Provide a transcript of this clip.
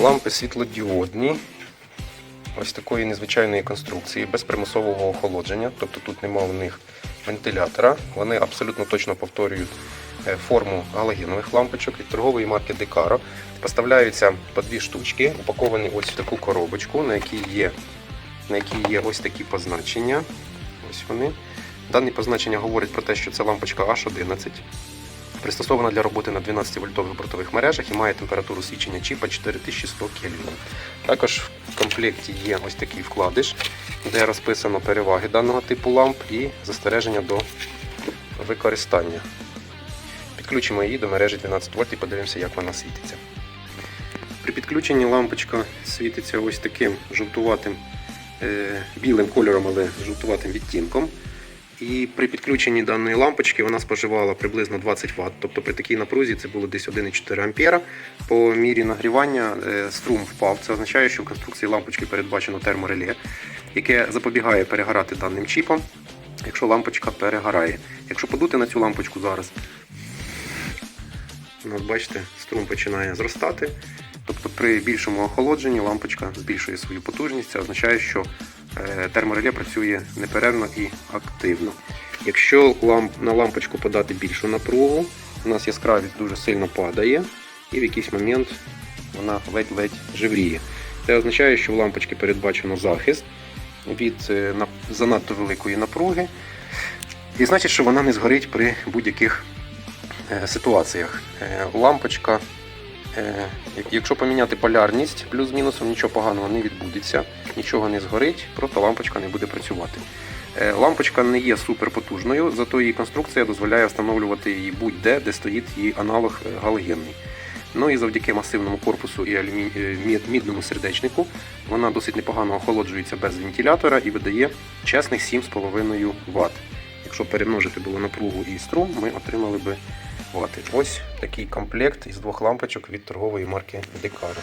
Лампи світлодіодні. Ось такої незвичайної конструкції, без примусового охолодження, тобто тут немає в них вентилятора. Вони абсолютно точно повторюють е, форму галогенових лампочок від торгової марки Decaro. Поставляються по дві штучки, упаковані ось в таку коробочку, на якій є, на якій є ось такі позначення. Ось вони. Дані позначення говорять про те, що це лампочка H11. Пристосована для роботи на 12 вольтових бортових мережах і має температуру свідчення чіпа 4100 Кельвін. Також в комплекті є ось такий вкладиш, де розписано переваги даного типу ламп і застереження до використання. Підключимо її до мережі 12 вольт і подивимося, як вона світиться. При підключенні лампочка світиться ось таким жовтуватим е, білим кольором, але жовтуватим відтінком. І при підключенні даної лампочки вона споживала приблизно 20 Вт. Тобто при такій напрузі це було десь 1,4 А. По мірі нагрівання е, струм впав. Це означає, що в конструкції лампочки передбачено термореле, яке запобігає перегорати даним чіпом, якщо лампочка перегорає. Якщо подути на цю лампочку зараз, у бачите, струм починає зростати. Тобто при більшому охолодженні лампочка збільшує свою потужність. Це означає, що термореле працює неперервно і активно. Якщо на лампочку подати більшу напругу, у нас яскравість дуже сильно падає, і в якийсь момент вона ледь-ледь живріє. Це означає, що в лампочки передбачено захист від е, занадто великої напруги, і значить, що вона не згорить при будь-яких е, ситуаціях. Е, Лампочка Е, Якщо поміняти полярність плюс-мінусом, нічого поганого не відбудеться, нічого не згорить, просто лампочка не буде працювати. Е, Лампочка не є суперпотужною, зато її конструкція дозволяє встановлювати її будь-де, де стоїть її аналог е, галогенний. Ну і завдяки масивному корпусу і алюмі... е, мідному сердечнику вона досить непогано охолоджується без вентилятора і видає чесних 7,5 Вт. Якщо перемножити було напругу і струм, ми отримали би. Ось такий комплект із двох лампочок від торгової марки Decaro.